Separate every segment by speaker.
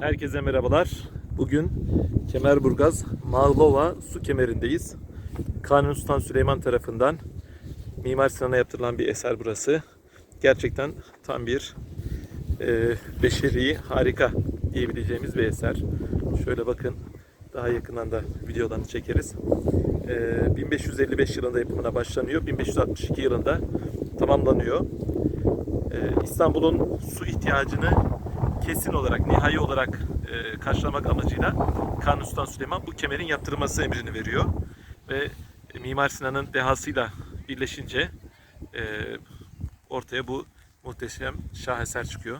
Speaker 1: Herkese merhabalar. Bugün Kemerburgaz Mağlova su kemerindeyiz. Kanuni Sultan Süleyman tarafından Mimar Sinan'a yaptırılan bir eser burası. Gerçekten tam bir e, beşeri harika diyebileceğimiz bir eser. Şöyle bakın daha yakından da videolarını çekeriz. E, 1555 yılında yapımına başlanıyor. 1562 yılında tamamlanıyor. E, İstanbul'un su ihtiyacını kesin olarak, nihai olarak e, karşılamak amacıyla Kanuni Sultan Süleyman bu kemerin yaptırılması emrini veriyor. Ve Mimar Sinan'ın dehasıyla birleşince e, ortaya bu muhteşem şaheser çıkıyor.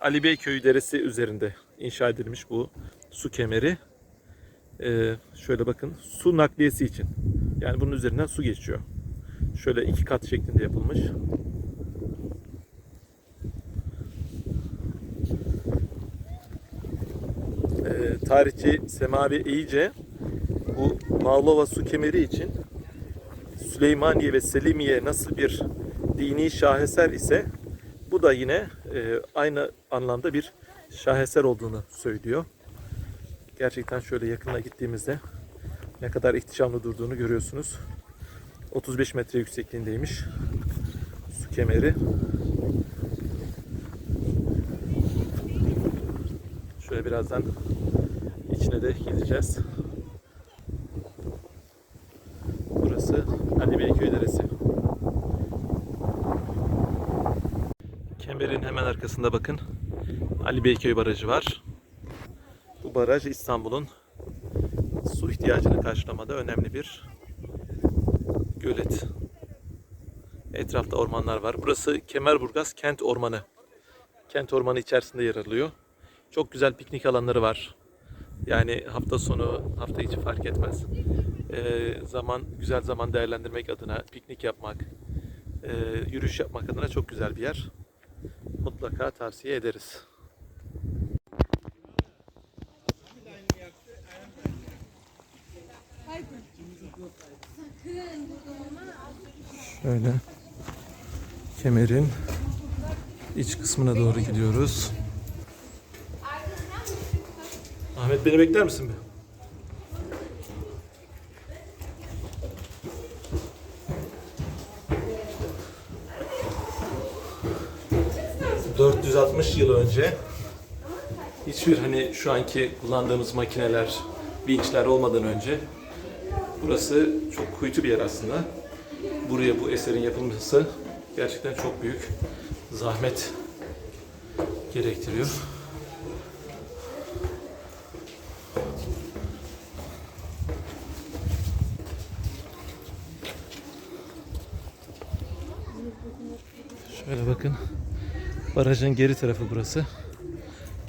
Speaker 1: Ali Bey Köyü Deresi üzerinde inşa edilmiş bu su kemeri. E, şöyle bakın, su nakliyesi için. Yani bunun üzerinden su geçiyor. Şöyle iki kat şeklinde yapılmış. e, tarihçi Semavi İyice bu Mağlova su kemeri için Süleymaniye ve Selimiye nasıl bir dini şaheser ise bu da yine e, aynı anlamda bir şaheser olduğunu söylüyor. Gerçekten şöyle yakına gittiğimizde ne kadar ihtişamlı durduğunu görüyorsunuz. 35 metre yüksekliğindeymiş su kemeri. Şöyle birazdan içine de gideceğiz. Burası Ali Beyköy Deresi. Kemer'in hemen arkasında bakın Ali Beyköy Barajı var. Bu baraj İstanbul'un su ihtiyacını karşılamada önemli bir gölet. Etrafta ormanlar var. Burası Kemerburgaz Kent Ormanı. Kent Ormanı içerisinde yer alıyor. Çok güzel piknik alanları var. Yani hafta sonu, hafta içi fark etmez. Ee, zaman güzel zaman değerlendirmek adına, piknik yapmak, e, yürüyüş yapmak adına çok güzel bir yer. Mutlaka tavsiye ederiz. Şöyle kemerin iç kısmına doğru gidiyoruz. Ahmet beni bekler misin bir? ...460 yıl önce... ...hiçbir hani şu anki kullandığımız makineler... ...vinçler olmadan önce... ...burası çok kuytu bir yer aslında. Buraya bu eserin yapılması... ...gerçekten çok büyük... ...zahmet... ...gerektiriyor. Şöyle bakın. Barajın geri tarafı burası.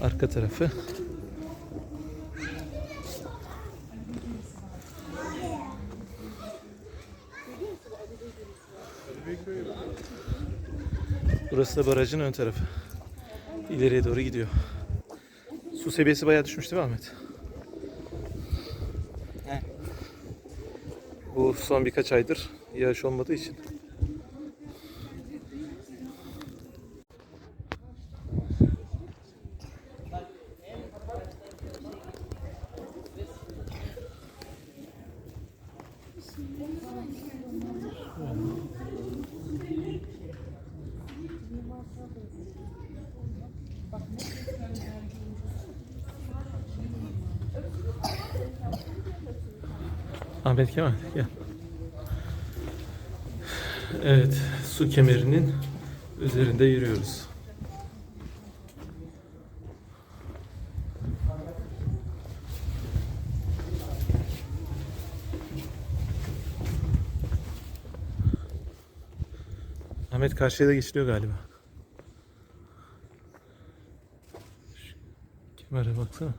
Speaker 1: Arka tarafı. Burası da barajın ön tarafı. İleriye doğru gidiyor. Su seviyesi bayağı düşmüş değil mi Ahmet? Bu son birkaç aydır yağış olmadığı için. Ahmet Kemal gel. Evet, su kemerinin üzerinde yürüyoruz. Ahmet karşıya da geçiliyor galiba. Kemere baksana.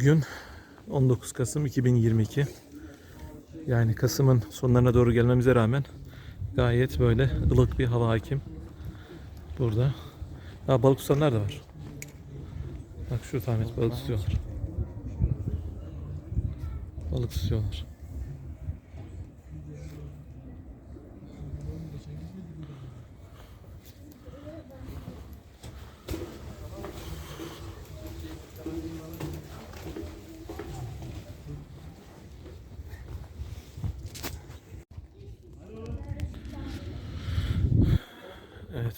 Speaker 1: Bugün 19 Kasım 2022. Yani Kasım'ın sonlarına doğru gelmemize rağmen gayet böyle ılık bir hava hakim. Burada. Ha, balık tutanlar da var. Bak şu Ahmet balık tutuyorlar. Balık tutuyorlar.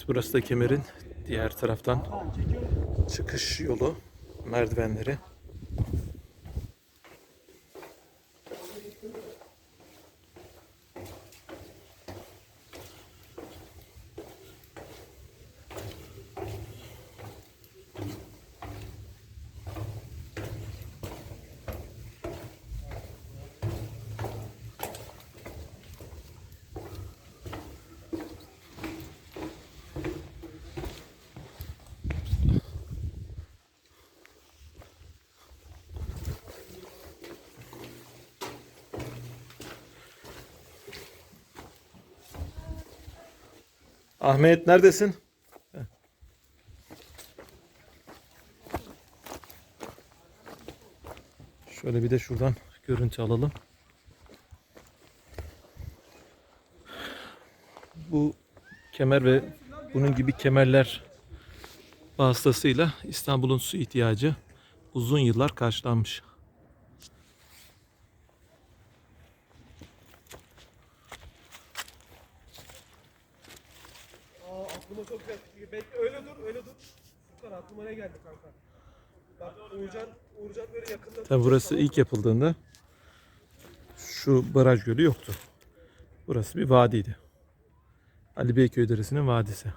Speaker 1: Burası da kemerin diğer taraftan çıkış yolu merdivenleri. Ahmet neredesin? Şöyle bir de şuradan görüntü alalım. Bu kemer ve bunun gibi kemerler vasıtasıyla İstanbul'un su ihtiyacı uzun yıllar karşılanmış.
Speaker 2: Aklıma çok güzel fikir. Öyle dur öyle dur. Furkan aklıma ne geldi kanka? Bak Uğurcan, Uğurcan böyle yakında
Speaker 1: Tabi burası ilk yapıldığında şu baraj gölü yoktu. Burası bir vadiydi. Ali Beyköy Deresi'nin vadisi.